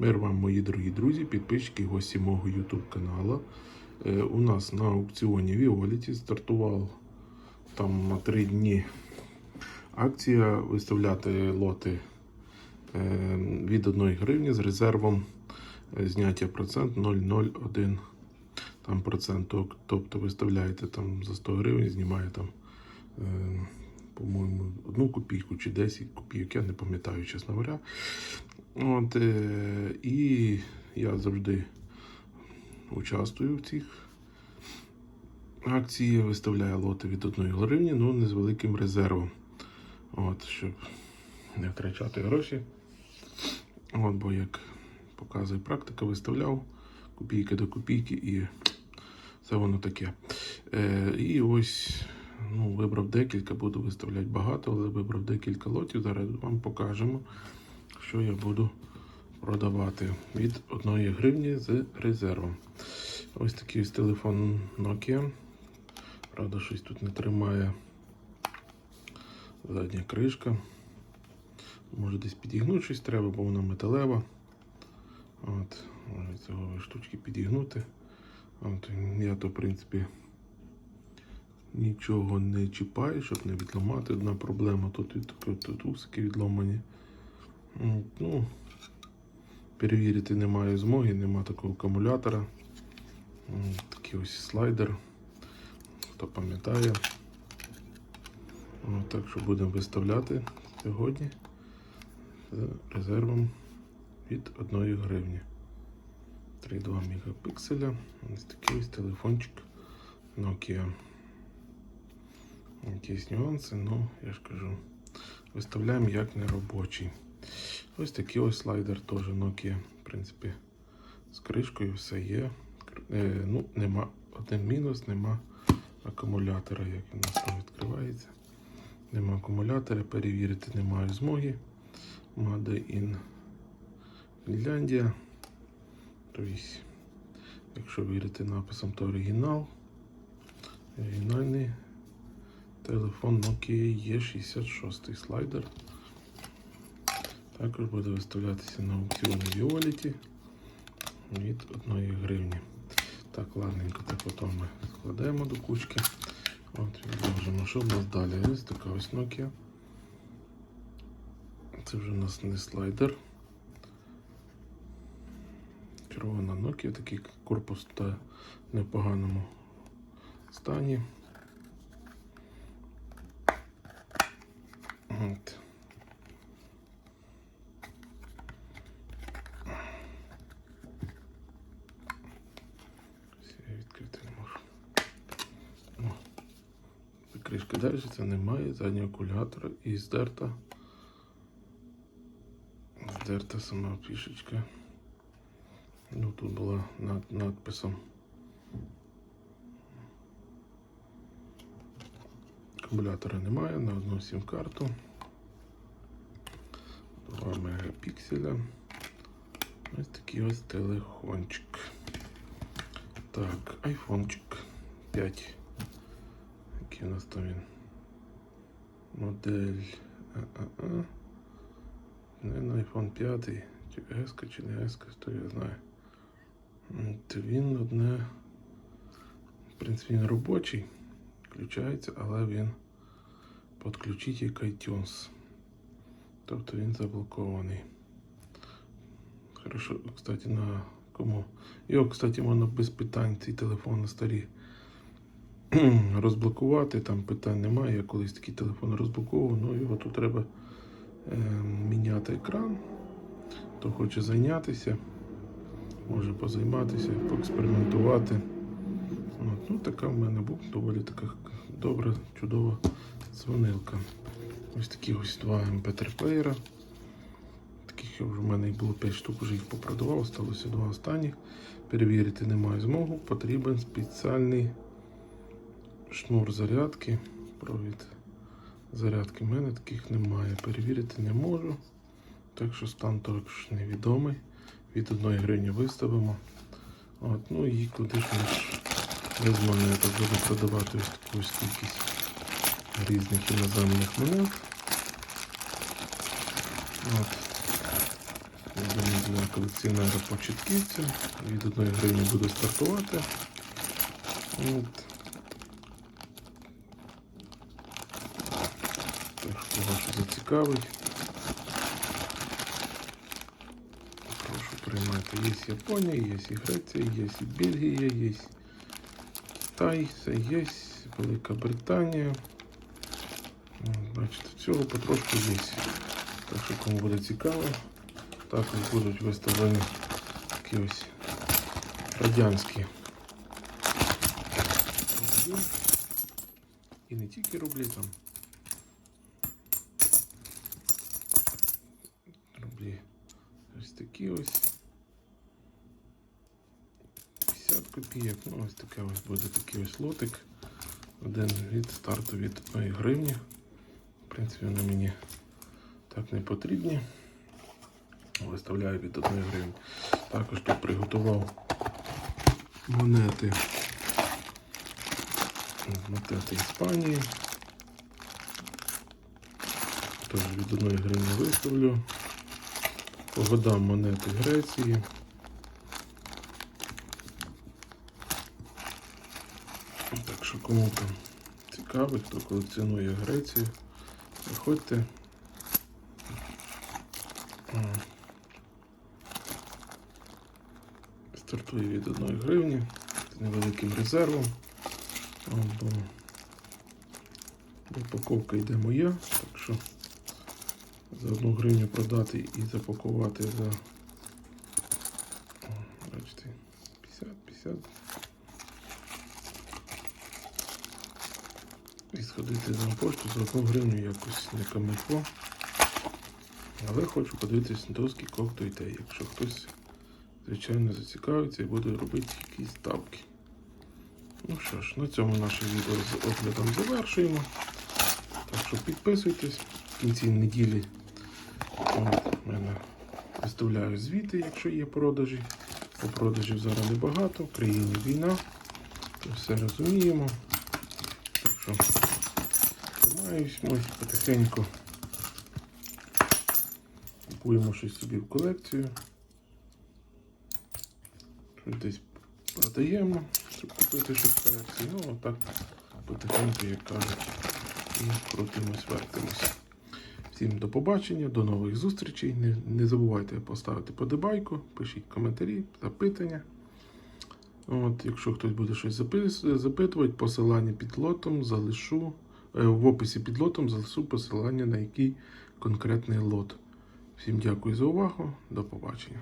Мир вам, мої дорогі друзі, підписчики гості мого YouTube каналу. Е, у нас на аукціоні Віоліті стартував там на 3 дні акція виставляти лоти е, від 1 гривні з резервом е, зняття процент 0,01 там проценток. Тобто виставляєте там за 100 гривень, знімає там, е, по-моєму, одну копійку чи 10 копійок, я не пам'ятаю, чесно говоря. От, е, і я завжди участвую в цих акції, виставляю лоти від 1 гривні, ну не з великим резервом. От, щоб не втрачати гроші. От, бо як показує практика, виставляв копійки до копійки і це воно таке. Е, і ось ну, вибрав декілька, буду виставляти багато, але вибрав декілька лотів. Зараз вам покажемо, що я буду продавати від 1 гривні з резервом. Ось такий ось телефон Nokia. Правда, щось тут не тримає задня кришка. Може десь підігнути щось треба, бо вона металева. От, може цього штучки підігнути. От, я то, в принципі, нічого не чіпаю, щоб не відламати. Одна проблема тут, тут, тут усики відломані. Ну, перевірити немає змоги, нема такого акумулятора. Такий ось слайдер. Хто пам'ятає. Так що будемо виставляти сьогодні з резервом від 1 гривні. 3,2 мегапікселя. Ось такий ось телефончик Nokia. Якісь нюанси, ну я ж кажу, виставляємо як не робочий. Ось такий ось слайдер теж Nokia. В принципі, з кришкою все є. Е, ну, нема один мінус, нема акумулятора, як він нас там відкривається. Нема акумулятора, перевірити немає змоги. Made in Фінляндія. Тобто, якщо вірити написам, то оригінал. Оригінальний телефон Nokia E66 слайдер. Також буде виставлятися на аукціоні Violet від 1 гривні. Так, ладненько, так потім ми складаємо до кучки. От, відложимо. Що в нас далі? Ось така ось Nokia. Це вже у нас не слайдер. Червона Nokia, такий корпус та не в поганому стані. От. Ось Я відкрити не можу. О. Кришка держиться, немає, заднього акумулятора і здерта. Здерта сама фішечка. Ну, тут була над надписом. Акумулятора немає на одну сім-карту. 2 мегапікселя. Ось такий ось телефончик. Так, айфончик 5. Який у нас там він? Модель ААА. Не на iPhone 5 чи S чи не S, хто я знаю. От він одне. В принципі, він робочий, включається, але він підключить як iTunes. Тобто він заблокований. Хорошо, кстати, на кому. Його, кстати, можна без питань цей телефон на старі розблокувати. Там питань немає. Я колись такий телефон розблоковував, ну його тут треба е, міняти екран. Хто хоче зайнятися, може позайматися, поекспериментувати. От, ну, така в мене була доволі така добра, чудова дзвонилка. Ось такі ось два mp3 плеєра. Таких в мене їх було 5 штук, вже їх попродавав, сталося два останніх. Перевірити немає змогу. Потрібен спеціальний шнур зарядки. Провід зарядки в мене таких немає. Перевірити не можу. Так що стан також невідомий. Від 1 гривні виставимо. От, ну і куди ж ми ж без монеток буду продавати ось таку ось кількість різних іноземних монет. От. Для колекціонера початківця. Від 1 гривні буде стартувати. От. що зацікавить. Прошу приймати. Є Японія, є і Греція, є і Бельгія, є Китай, це є Велика Британія. От, Бачите, всього потрошку є. Так що кому буде цікаво, також будуть виставлені такі ось радянські рублі. І не тільки рублі там. Ось 50 копійок. Ну, ось таке ось буде такий ось лотик. Один від старту від 1 гривні. В принципі, вони мені так не потрібні. Виставляю від 1 гривні. Також тут приготував монети. Монети Іспанії. Тож від 1 гривні виставлю. Годам монети Греції. Так що кому там цікавить, хто колекціонує Грецію, приходьте. Стартує від 1 гривні з невеликим резервом. Бо упаковка йде моя, так що за 1 гривню продати і запакувати за бачите, 50-50. І сходити на пошту за 1 гривню якось не камильфо. Але хочу подивитись до скількох то йде, якщо хтось, звичайно, зацікавиться і буде робити якісь ставки. Ну що ж, на цьому наше відео з оглядом завершуємо. Так що підписуйтесь. В кінці неділі от, в мене виставляю звіти, якщо є продажі. По продажів зараз небагато, в країні війна. То все розуміємо. Так що тримаюсь, потихеньку купуємо щось собі в колекцію. Щось десь продаємо, щоб купити щось в колекції. Ну, отак потихеньку, як кажуть, і крутимось, вертимось. Всім до побачення, до нових зустрічей. Не, не забувайте поставити подобайку, пишіть коментарі, запитання. От, якщо хтось буде щось запитувати, посилання під лотом залишу. е, В описі під лотом залишу посилання на який конкретний лот. Всім дякую за увагу. До побачення.